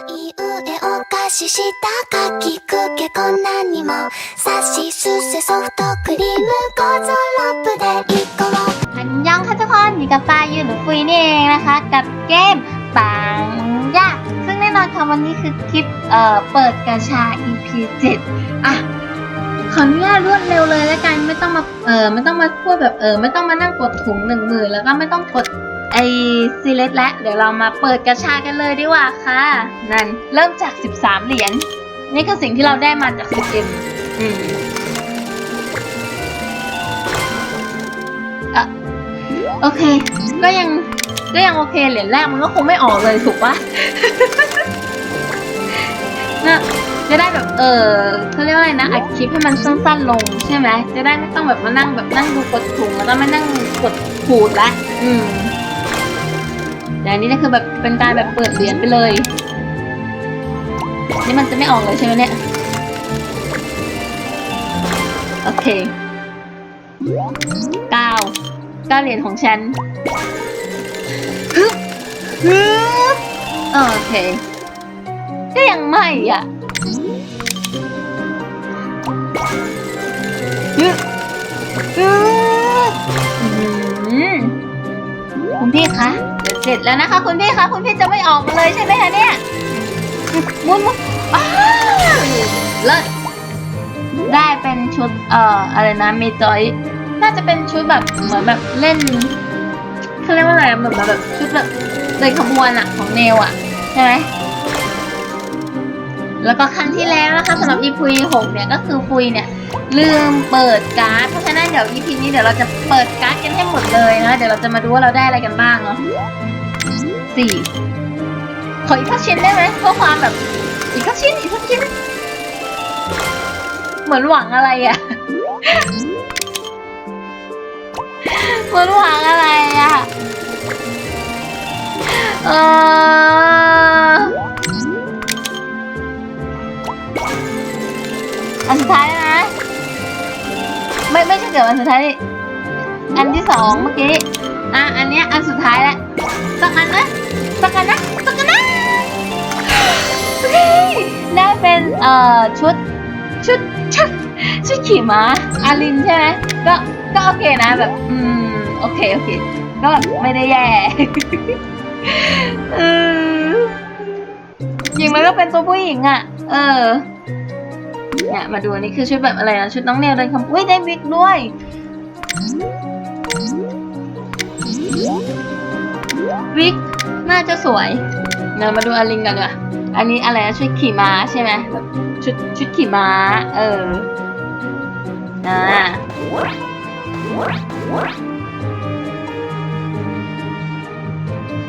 い上お菓子したかきくけこんなにもさしすせソフトクリームゴゾロップで一個を อันยองค่ะทุกคนอยู่กับปายยืนหรือฟุยนี่เองนะคะ กับเกมปังยากซึ่งแน่นอนค่ะวันนี้คือคลิปเอ่อเปิดกาชา EP 7อ่ะขออนุญาตรวดเร็วเลยแล้วกันไม่ต้องมาเออไม่ต้องมาพูดแบบเออไม่ต้องมานั่งกดถุงหนึ่งหมื่นแล้วก็ไม่ต้องกด ไอซีเลสและเดี๋ยวเรามาเปิดกาชากันเลยดีกว่าค่ะ นั่นเริ่มจาก 13 เหรียญนี่คือสิ่งที่เราได้มาจาก 10M อืมอะโอเค ก็ยังก็ยังโอเคเหรียญแรกมันก็คงไม่ออกเลยถูกปะนะจะได้แบบเออเขาเรียกว่าอะไรนะอัดคลิปให้มันสั้นๆลงใช่ไหมจะได้ไม่ต้องแบบมานั่งแบบนั่งดูกดถุงแล้วก็มานั่งกดขูดละอืม แต่อันนี้เนี่ยคือแบบเป็นการแบบเปิดเหรียญไปเลย นี่มันจะไม่ออกเลยใช่ไหมเนี่ย โอเคเก้าเก้าเหรียญของฉันโอเค ก็ยังไม่อะฮึบฮึบอื้อหือคุณพี่คะ เสร็จแล้วนะคะคุณพี่คะคุณพี่จะไม่ออกมาเลยใช่ไหมคะเนี่ยมุนมุนอ้าวเลิศได้เป็นชุดเอ่ออะไรนะมีจอย น่าจะเป็นชุดแบบเหมือนแบบเล่นเขาเรียกว่าอะไรเหมือนแบบชุดแบบเดินขบวนอะของเนวอะใช่ไหม แล้วก็ครั้งที่แล้วนะคะสำหรับ EP 6เนี่ยก็คือฟุยเนี่ยลืมเปิดการ์ดเพราะฉะนั้นเดี๋ยว EP นี้เดี๋ยวเราจะเปิดการ์ดกันให้หมดเลยนะเดี๋ยวเราจะมาดูว่าเราได้อะไรกันบ้างเนาะสี่ขออีกสักชิ้นได้ไหมเพื่อความแบบอีกสักชิ้นอีกสักชิ้น เหมือนหวังอะไรอะเหมือนหวังอะไรอะเออ อันสุดท้ายแล้วนะ ไม่ไม่ใช่เดี๋ยวอันสุดท้ายนี่อันที่สองเมื่อกี้อะอันเนี้ยอันสุดท้ายแล้วสักอันนะสักอันนะสักอันนะได้เป็นเอ่อชุดชุดชุดชุดขี่ม้าอารินใช่ไหมก็ก็โอเคนะแบบอืมโอเคโอเคก็แบบไม่ได้แย่จริงมันก็เป็นตัวผู้หญิงอะ เออ เนี่ยมาดูนนี้คือชุดแบบอะไรนะชุดน้องเนวเดินคำอุ้ยได้วิกด้วยวิกน่าจะสวยเดี๋ยมาดูอลินกันดีกว่าอันนี้อะไรนะชุดขี่ม้าใช่ไหมแบบชุดชุดขี่ม้า เอออ่า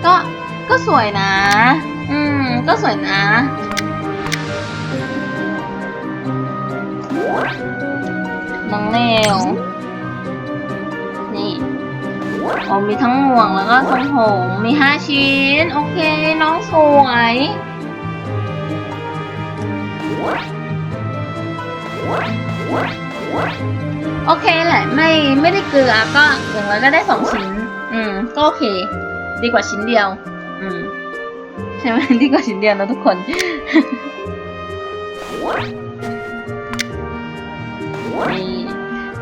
ก็ก็สวยนะ อืม ก็สวยนะ น้องเนวนี่โอ้มีทั้งหมวกแล้วก็ทรงผมมีห้าชิ้น โอเค น้องสวยโอเคแหละไม่ไม่ได้เกลือก็อย่างน้อยก็ได้สองชิ้น อืม ก็โอเค ดีกว่าชิ้นเดียว อืม ใช่ไหมดีกว่าชิ้นเดียวนะทุกคน นี่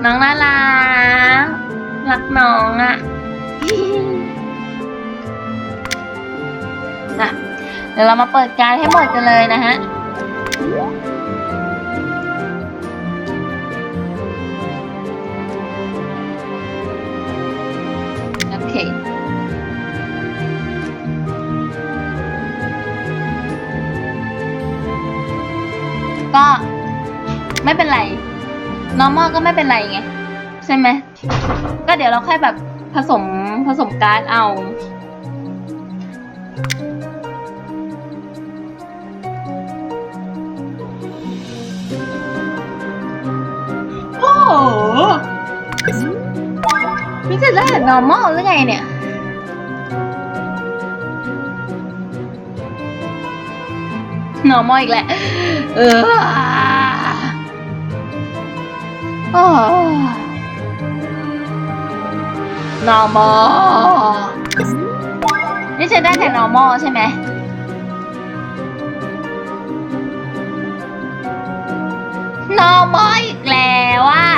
น้องน่ารักรักน้องอะน่ะ เดี๋ยวเรามาเปิดการให้หมดกันเลยนะฮะโอเคก็ไม่เป็นไร normal ก็ไม่เป็นไรไง ใช่ไหม ก็เดี๋ยวเราค่อยแบบผสมผสมการ์ดเอา โอ้โหนี่จะได้แบบ normal หรือไงเนี่ย normal อีกแหละ เออ normal นี่จะได้แต่ normal ใช่ไหมนอมออีกแล้วอะ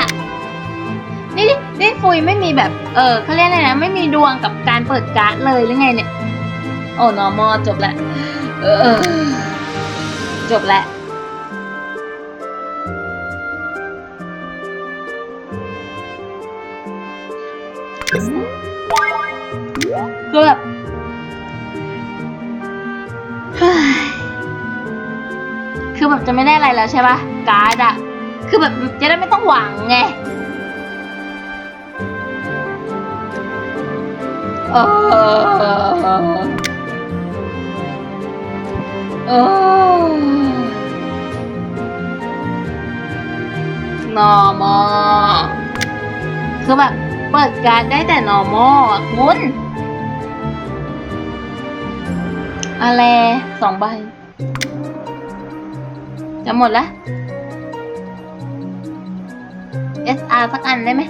นี่นี่ฟุยไม่มีแบบ เออเขาเรียกอะไรนะ ไม่มีดวงกับการเปิดการ์ดเลยหรือไงเนี่ย โอ้นอมอจบแล้วจบแล้ว คือแบบคือแบบจะไม่ได้อะไรแล้วใช่ปะการ์ดอะคือแบบจะได้ไม่ต้องหวังไงเออเออนอมอคือแบบเปิดการ์ดได้แต่ normal อะคุณ อะไรสองใบ จะหมดละ SR สักอันได้ไหม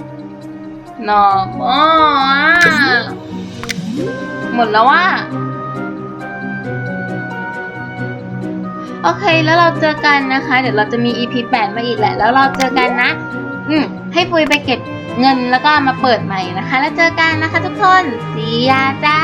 normal อะหมดแล้วว่า โอเค แล้วเราเจอกันนะคะ เดี๋ยวเราจะมี EP 8 มาอีกแหละ แล้วเราเจอกันนะ อืม ให้ปุยไปเก็บเงินแล้วก็มาเปิดใหม่นะคะ แล้วเจอกันนะคะทุกคนสียาจ้า